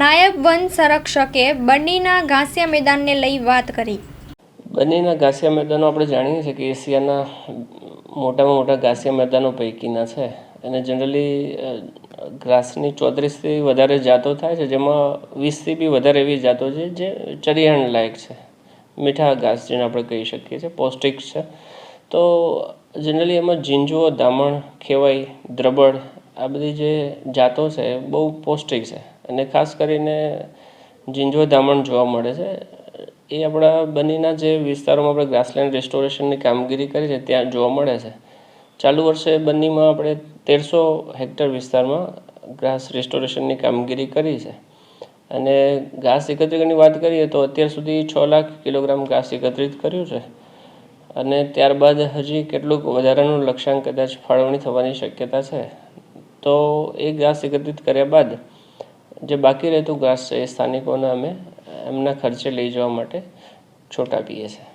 નાયબ વન સંરક્ષકે બન્નીના ઘાસિયા મેદાનને લઈ વાત કરી. બંનેના ઘાસિયા મેદાનો આપણે જાણીએ છીએ કે એશિયાના મોટામાં મોટા ઘાસિયા મેદાનો પૈકીના છે. અને જનરલી ઘાસની ચોત્રીસથી વધારે જાતો થાય છે, જેમાં વીસથી બી વધારે એવી જાતો છે જે ચરિયાણ લાયક છે. મીઠા ઘાસ જેને આપણે કહી શકીએ છીએ, પૌષ્ટિક છે. તો જનરલી એમાં ઝીંઝુઓ દામણ, ખેવાઈ દ્રબડ આ બધી જે જાતો છે બહુ પૌષ્ટિક છે. અને ખાસ કરીને ઝીંઝુઓ દામણ જોવા મળે છે. એ આપણા બનીના જે વિસ્તારોમાં આપણે ગ્રાસલેન્ડ રેસ્ટોરેશનની કામગીરી કરી છે, ત્યાં જોવા મળે છે. ચાલુ વર્ષે બન્નીમાં આપણે તેરસો હેક્ટર વિસ્તારમાં ઘાસ રેસ્ટોરેશનની કામગીરી કરી છે. અને ઘાસ એકત્રીકરણની વાત કરીએ તો અત્યાર સુધી છ લાખ કિલોગ્રામ ઘાસ એકત્રિત કર્યું છે. અને ત્યારબાદ હજી કેટલુંક વધારાનું લક્ષ્યાંક કદાચ ફાળવણી થવાની શક્યતા છે. તો એ ઘાસ એકત્રિત કર્યા બાદ જે બાકી રહેતું ઘાસ છે એ સ્થાનિકોને અમે એમના ખર્ચે લઈ જવા માટે છૂટ આપીએ છીએ.